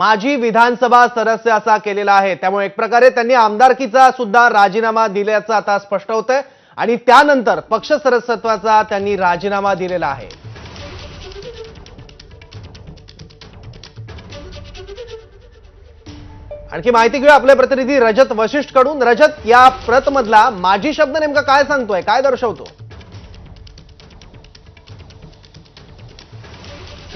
माजी विधानसभा सदस्य असा केलेला आहे. त्यामुळे एक प्रकारे त्यांनी आमदारकीचा सुद्धा राजीनामा दिल्याचं आता स्पष्ट होतंय. आणि त्यानंतर पक्ष सदस्यत्वाचा त्यांनी राजीनामा दिलेला आहे. आणखी माहिती घेऊया आपले प्रतिनिधी रजत वशिष्ठकडून रजत या प्रत मधला माजी शब्द नेमका काय सांगतोय? काय दर्शवतो?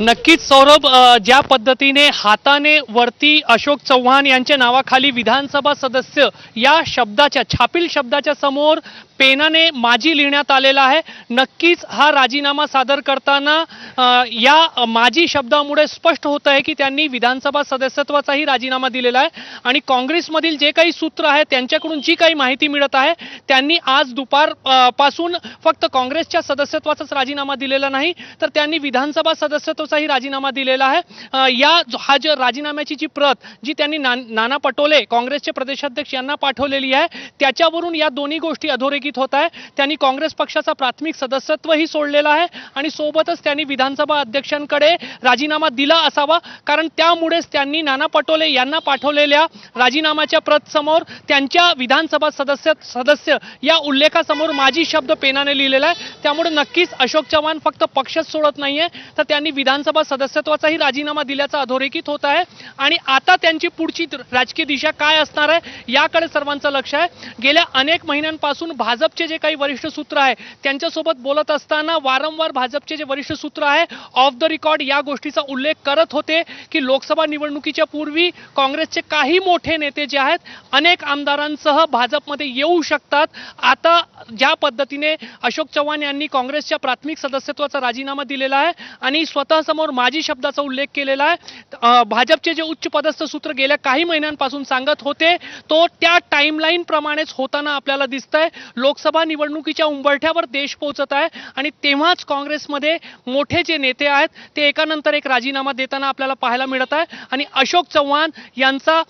नक्कीच सौरभ ज्या पद्धतीने हाताने वरती अशोक चव्हाण यांच्या नावाखाली विधानसभा सदस्य या शब्दाच्या छापील शब्दाच्या समोर पेनाने माजी लिहिण्यात आलेला आहे. नक्कीच हा राजीनामा सादर करताना या माजी शब्दामुळे स्पष्ट होत आहे की त्यांनी विधानसभा सदस्यत्वाचाही राजीनामा दिलेला आहे. आणि काँग्रेसमधील जे काही सूत्र आहे त्यांच्याकडून जी काही माहिती मिळत आहे त्यांनी आज दुपारपासून फक्त काँग्रेसच्या सदस्यत्वाचाच राजीनामा दिलेला नाही. तर त्यांनी विधानसभा सदस्यत्व सदस्यत्वाचाही राजीनामा दिलेला आहे. या हा जो राजीनाम्याची जी प्रत जी त्यांनी ना- नाना पटोले काँग्रेसचे प्रदेशाध्यक्ष यांना पाठवलेली आहे त्याच्यावरून या दोन्ही गोष्टी अधोरेखित होत आहे. त्यांनी काँग्रेस पक्षाचा प्राथमिक सदस्यत्वही सोडलेला आहे आणि सोबतच त्यांनी विधानसभा अध्यक्षांकडे राजीनामा दिला असावा. कारण त्यामुळेच त्यांनी नाना पटोले यांना पाठवलेल्या राजीनाम्याच्या प्रतसमोर त्यांच्या विधानसभा सदस्य सदस्य या उल्लेखासमोर माझी शब्द पेनाने लिहिलेला आहे. त्यामुळे नक्कीच अशोक चव्हाण फक्त पक्षच सोडत नाहीये. तर त्यांनी विधान विधानसभा सदस्यत्वाचाही राजीनामा दिल्याचा अधोरेखित होत आहे. आणि आता त्यांची पुढची राजकीय दिशा काय असणार आहे याकडे सर्वांचं लक्ष आहे. गेल्या अनेक महिन्यांपासून भाजपचे जे काही वरिष्ठ सूत्र आहे त्यांच्यासोबत बोलत असताना वारंवार भाजपचे जे वरिष्ठ सूत्र आहे ऑफ द रेकॉर्ड या गोष्टीचा उल्लेख करत होते की लोकसभा निवडणुकीच्या पूर्वी काँग्रेसचे काही मोठे नेते जे आहेत अनेक आमदारांसह भाजपमध्ये येऊ शकतात. आता ज्या पद्धतीने अशोक चव्हाण यांनी काँग्रेसच्या प्राथमिक सदस्यत्वाचा राजीनामा दिलेला आहे आणि स्वतः समोर माजी शब्दाचा उल्लेख केलेला आहे. भाजपचे जे उच्च पदस्थ सूत्र गेल्या काही महिन्यांपासून सांगत होते तो त्या टाईमलाईन प्रमाणेच होताना आपल्याला दिसत आहे लोकसभा निवडणुकीच्या उंबरठ्यावर देश पोहोचत आहे आणि तेव्हाच काँग्रेसमध्ये मोठे जे नेते आहेत ते एकानंतर एक राजीनामा देताना आपल्याला पाहायला मिळत आहे. आणि अशोक चव्हाण यांचा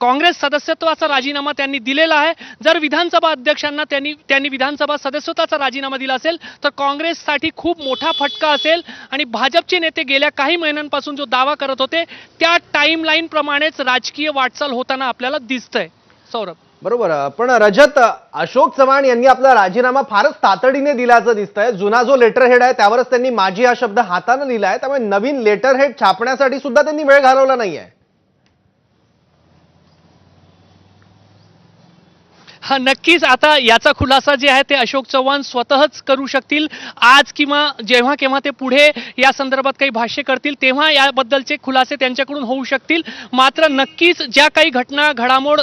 काँग्रेस सदस्यत्वाचा राजीनामा त्यांनी दिलेला आहे. जर विधानसभा अध्यक्षांना त्यांनी त्यांनी विधानसभा सदस्यत्वाचा राजीनामा दिला असेल तर काँग्रेससाठी खूप मोठा फटका असेल आणि भाजपचे नेते गेल्या काही महिन्यांपासून जो दावा करत होते त्या टाईमलाईन प्रमाणेच राजकीय वाटचाल होताना आपल्याला दिसतंय. सौरभ. बरोबर. पण रजत अशोक चव्हाण यांनी आपला राजीनामा फारच तातडीने दिल्याचं दिसतंय. जुना जो लेटर हेड आहे त्यावरच त्यांनी माझी हा शब्द हाताने लिहिला आहे त्यामुळे नवीन लेटर हेड छापण्यासाठी सुद्धा त्यांनी वेळ घालवला नाहीये. हा नक्कीच आता याचा खुलासा जे आहे ते अशोक चव्हाण स्वतःच करू शकतील. आज किंवा जेव्हा केव्हा ते पुढे या संदर्भात काही भाष्य करतील तेव्हा याबद्दलचे खुलासे त्यांच्याकडून होऊ शकतील. मात्र नक्कीच ज्या काही घटना घडामोड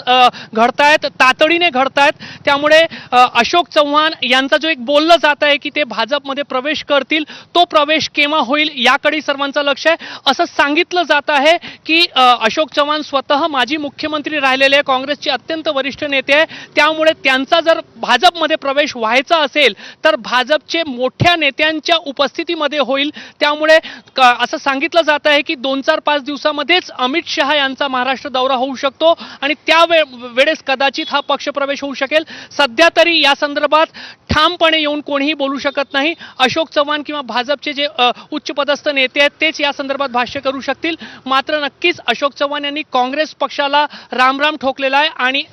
घडतायत तातडीने घडतायत त्यामुळे अशोक चव्हाण यांचा जो एक बोललं जात आहे की ते भाजपमध्ये प्रवेश करतील तो प्रवेश केव्हा होईल याकडे सर्वांचं लक्ष आहे. असं सांगितलं जात आहे की अशोक चव्हाण स्वतः माजी मुख्यमंत्री राहिलेले आहे काँग्रेसचे अत्यंत वरिष्ठ नेते आहे. त्या त्यामुळे त्यांचा जर भाजपमध्ये प्रवेश व्हायचा असेल तर भाजपचे मोठ्या नेत्यांच्या उपस्थितीमध्ये होईल. त्यामुळे असं सांगितलं जात आहे की दोन चार पाच दिवसामध्येच अमित शहा यांचा महाराष्ट्र दौरा होऊ शकतो आणि त्या वे वेळेस कदाचित हा पक्षप्रवेश होऊ शकेल. सध्या तरी या संदर्भात ठामपणे येऊन कोणीही बोलू शकत नाही. अशोक चव्हाण किंवा भाजपचे जे उच्चपदस्थ नेते आहेत तेच या संदर्भात भाष्य करू शकतील. मात्र नक्कीच अशोक चव्हाण यांनी काँग्रेस पक्षाला रामराम ठोकलेला आहे आणि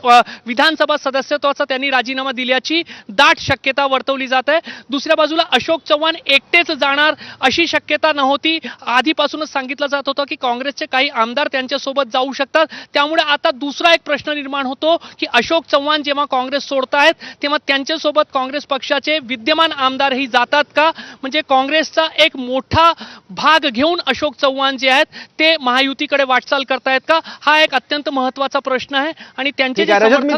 विधानसभा सदस्य सदस्यत्वाचा त्यांनी राजीनामा दिल्याची दाट शक्यता वर्तवली जात आहे. दुसऱ्या बाजूला अशोक चव्हाण एकटेच जाणार अशी शक्यता नव्हती. आधीपासूनच सांगितलं जात होतं की काँग्रेसचे काही आमदार त्यांच्यासोबत जाऊ शकतात. त्यामुळे आता दुसरा एक प्रश्न निर्माण होतो की अशोक चव्हाण जेव्हा काँग्रेस सोडतायत तेव्हा त्यांच्यासोबत काँग्रेस पक्षाचे विद्यमान आमदारही जातात का? म्हणजे काँग्रेसचा एक मोठा भाग घेऊन अशोक चव्हाण जे आहेत ते महायुतीकडे वाटचाल करतायत का? हा एक अत्यंत महत्त्वाचा प्रश्न आहे. आणि त्यांचे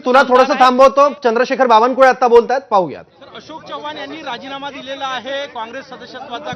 तुला थोडंसं आहेत- थांबवतो चंद्रशेखर बावनकुळे आता बोलतात पाहूयात. अशोक चव्हाण यांनी राजीनामा दिलेला आहे. काँग्रेस सदस्यत्वाचा